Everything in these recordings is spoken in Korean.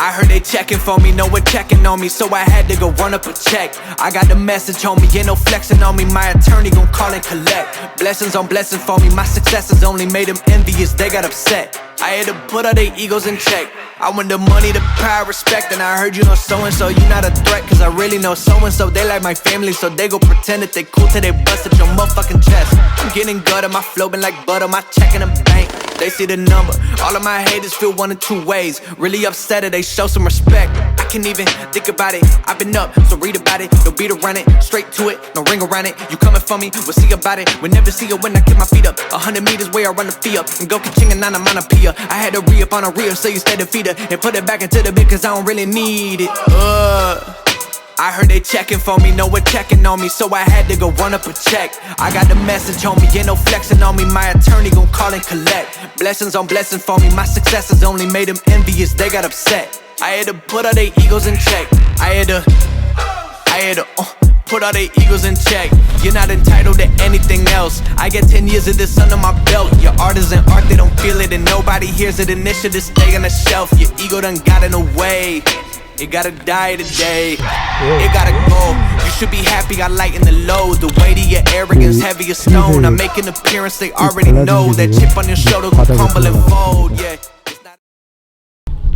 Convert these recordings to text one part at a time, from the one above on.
I heard they checking for me, no one checking on me, so I had to go run up a check. I got the message me, ain't no flexing on me. My attorney gon' call and collect. Blessings on blessings for me, my successes only made them envious, they got upset. I had to put all their egos in check. I want the money, the power, respect, and I heard you know so and so. You not a threat, cause I really know so and so. They like my family, so they go pretend that they cool till they bust at your motherfucking chest. I'm getting gutter, my flow been like butter, my check in the bank. They see the number. All of my haters feel one of two ways. Really upset or they show some respect. I can't even think about it. I've been up, so read about it. No beat around it, straight to it, no ring around it. You coming for me, we'll see about it. We'll never see it when I get my feet up. A hundred meters where I run the fee up. And go king and nana mana pia. I had to re up on a reel, so you stay defeated. And put it back into the bit, cause I don't really need it. Uh. I heard they checking for me, no one checking on me, so I had to go run up a check. I got the message me, ain't no flexing on me. My attorney gon' call and collect. Blessings on blessings for me, my successes only made them envious, they got upset. I had to put all their egos in check. I had to, I had to, uh, put all their egos in check. You're not entitled to anything else. I get 10 years of this under my belt. Your art isn't art, they don't feel it, and nobody hears it. Initiative stay on the shelf. Your ego done got in the way. It gotta die today. It gotta go. You should be happy I lighten the load. The weight of your arrogance, heavy as stone. I make an appearance, they already know that chip on your shoulder gon' crumble and fold. Yeah.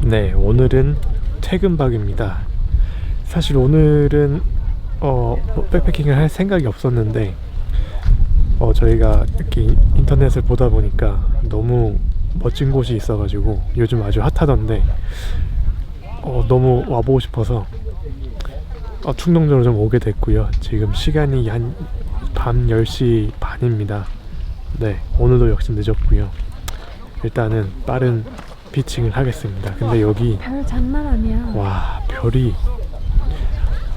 네, 오늘은 퇴근박입니다. 사실 오늘은 어, 뭐 백패킹을 할 생각이 없었는데 어, 저희가 이렇게 인- 인터넷을 보다 보니까 너무 멋진 곳이 있어가지고 요즘 아주 핫하던데 어, 너무 와보고 싶어서 어, 충동적으로 좀 오게 됐고요. 지금 시간이 한 밤 10시 반입니다. 네, 오늘도 역시 늦었고요. 일단은 빠른 피칭을 하겠습니다. 근데 여기 별 장난 아니야. 와 별이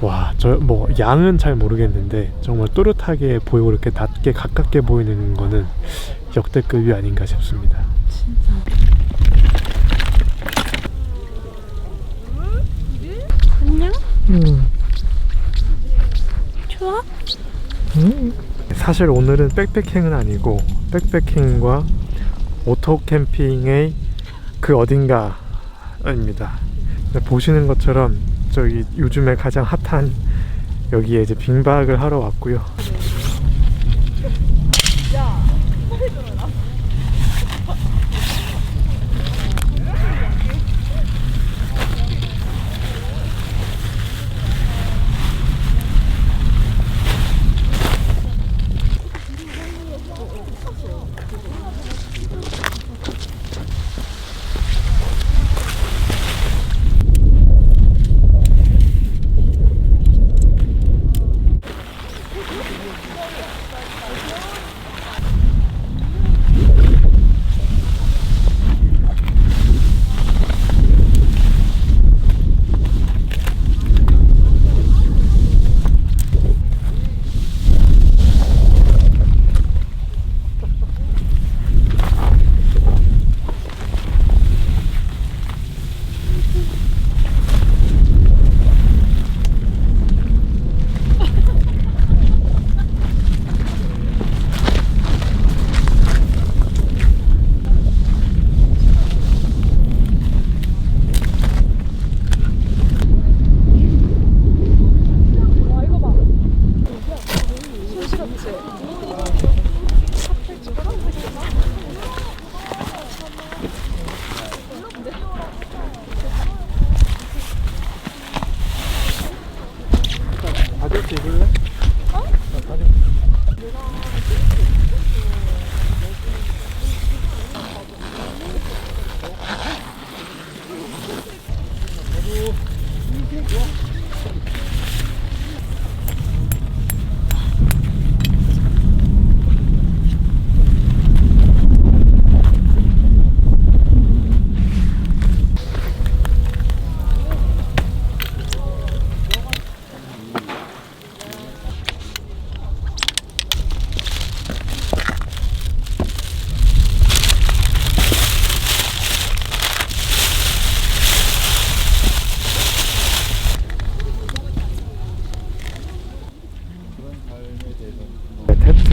와 저 뭐 양은 잘 모르겠는데 정말 또렷하게 보이고 이렇게 낮게 가깝게 보이는 거는 역대급이 아닌가 싶습니다. 진짜. 좋아? 사실 오늘은 백패킹은 아니고 백패킹과 오토 캠핑의 그 어딘가입니다. 보시는 것처럼 저기 요즘에 가장 핫한 여기에 이제 빙박을 하러 왔고요.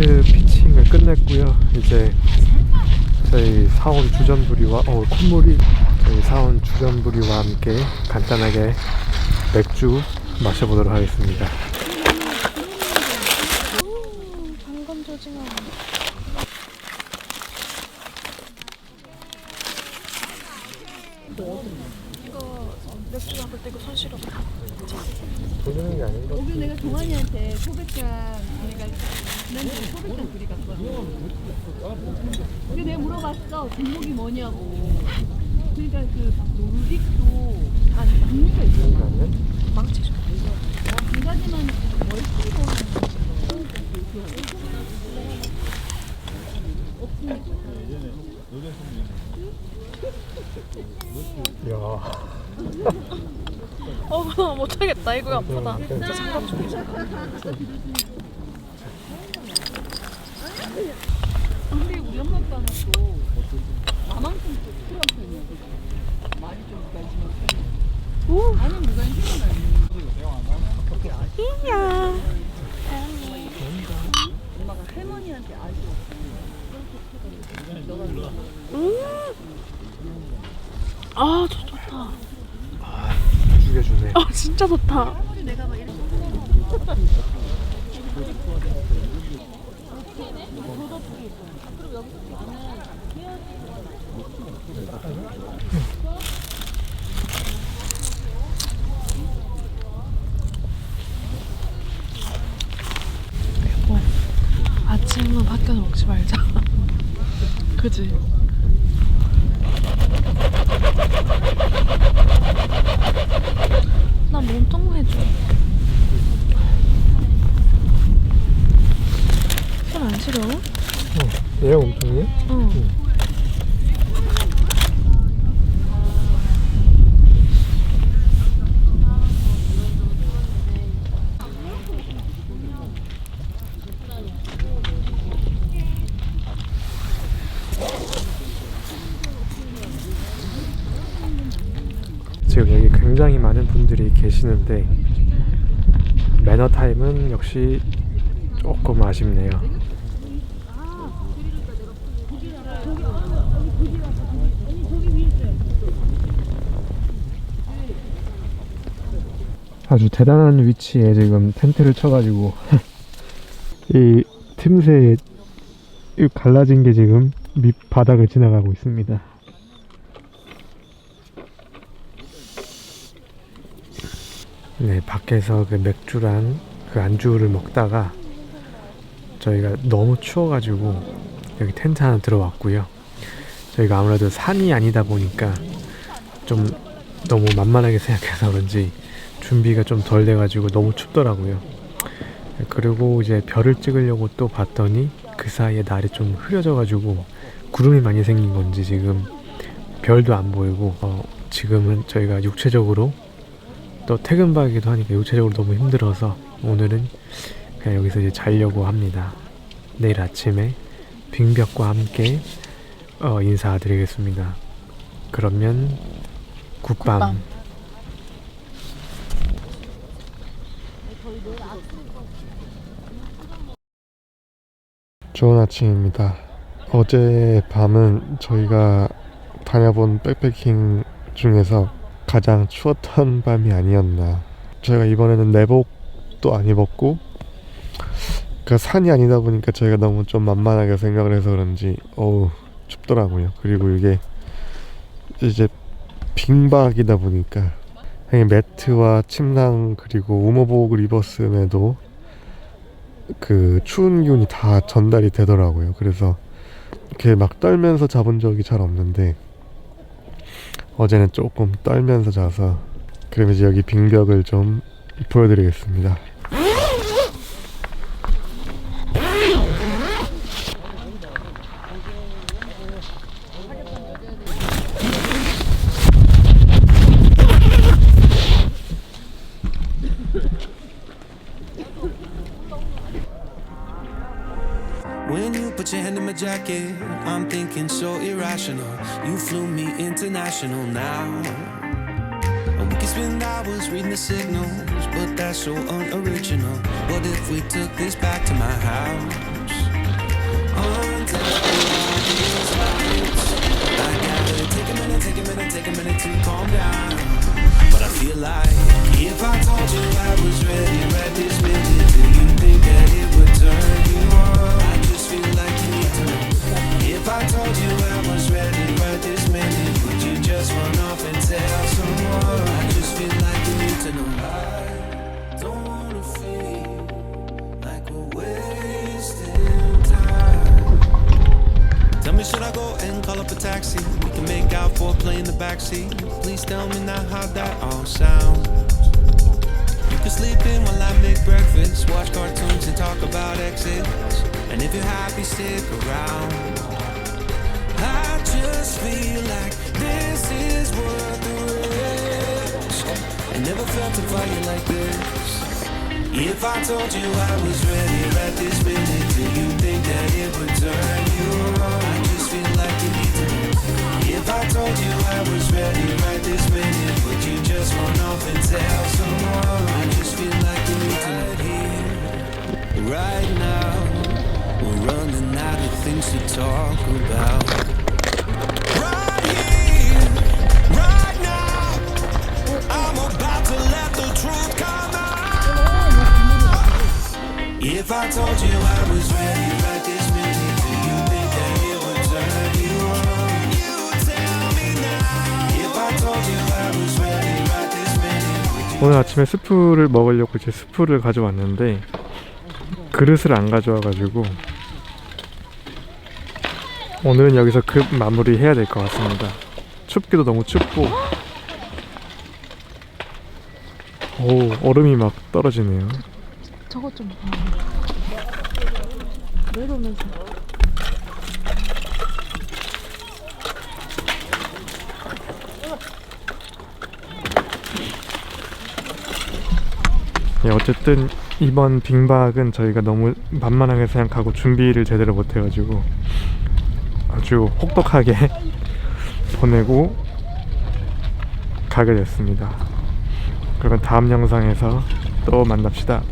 텐트 피칭을 끝냈고요. 이제 저희 사원 주전부리와 어 콧물이 저희 사온 주전부리와 함께 간단하게 맥주 마셔보도록 하겠습니다. 방금 조징어. 내가 동환이한테 소백장 내가 지난주에 소백장 둘이 갔거든. 근데 내가 물어봤어 종목이 뭐냐고. 그러니까 그 노르딕도 다 종류가 있어. 망치 좀. 두 가지만 멀티로 야, 어 못하겠다. 이거 아프다. 진짜 잠깐 좀. 근데 우리 엄마 아빠는 또 나만큼 또 필요한 편이야. 말이 좀 무관심한 편이야. 오. 나는 무관심은 아니야. 엄마가 할머니한테 아쉬워. 음. 아, 저 좋다. 죽여주네. 아, 진짜 좋다. 어, 아침은 밖에서 먹지 말자. 그지? 나 몸통 해줘. 손안 시려? 얘가 엄청이야? 응. 지금 여기 굉장히 많은 분들이 계시는데 매너 타임은 역시 조금 아쉽네요. 아주 대단한 위치에 지금 텐트를 쳐가지고 이 틈새에 이 갈라진 게 지금 밑 바닥을 지나가고 있습니다. 네, 밖에서 그 맥주랑 그 안주를 먹다가 저희가 너무 추워가지고 여기 텐트 하나 들어왔고요. 저희가 아무래도 산이 아니다 보니까 좀 너무 만만하게 생각해서 그런지 준비가 좀 덜 돼가지고 너무 춥더라고요. 그리고 이제 별을 찍으려고 또 봤더니 그 사이에 날이 좀 흐려져가지고 구름이 많이 생긴 건지 지금 별도 안 보이고 어, 지금은 저희가 육체적으로 또 퇴근박이기도 하니까 육체적으로 너무 힘들어서 오늘은 그냥 여기서 이제 자려고 합니다. 내일 아침에 빙벽과 함께 어, 인사드리겠습니다. 그러면 굿밤. 굿밤. 좋은 아침입니다. 어제 밤은 저희가 다녀본 백패킹 중에서 가장 추웠던 밤이 아니었나. 저희가 이번에는 내복도 안 입었고, 그 산이 아니다 보니까 저희가 너무 좀 만만하게 생각을 해서 그런지, 어우, 춥더라고요. 그리고 이게 이제 빙박이다 보니까, 매트와 침낭 그리고 우모복을 입었음에도 그 추운 기운이 다 전달이 되더라고요. 그래서 이렇게 막 떨면서 잡은 적이 잘 없는데 어제는 조금 떨면서 자서 그럼 이제 여기 빙벽을 좀 보여드리겠습니다. When you put your hand in my jacket, I'm thinking so irrational. You flew me international now. And we can spend hours reading the signals, but that's so unoriginal. What if we took this back to my house? I gotta take a minute, take a minute, take a minute. to calm down. But I feel like if a taxi? We can make out for play in the backseat. Please tell me now how that all sounds. You can sleep in while I make breakfast, watch cartoons and talk about exits. And if you're happy, stick around. I just feel like this is worth the risk. I never felt a fire like this. If I told you I was ready right this minute, do you think that it would turn you on? Right this minute, would you just tell someone? I just feel like you need to here, right now, we're running out of things to talk about. 오늘 아침에 스프를 먹으려고 제 스프를 가져왔는데 그릇을 안 가져와가지고 오늘은 여기서 급 마무리 해야 될 것 같습니다. 춥기도 너무 춥고 오 얼음이 막 떨어지네요. 저것 좀 봐. 내려오면서. 예, 어쨌든 이번 빙박은 저희가 너무 만만하게 생각하고 준비를 제대로 못해가지고 아주 혹독하게 보내고 가게 됐습니다. 그러면 다음 영상에서 또 만납시다.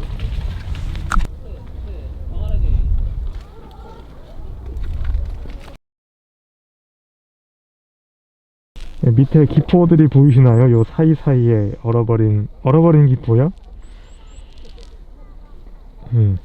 예, 밑에 기포들이 보이시나요? 요 사이사이에 얼어버린 얼어버린 기포요? 음.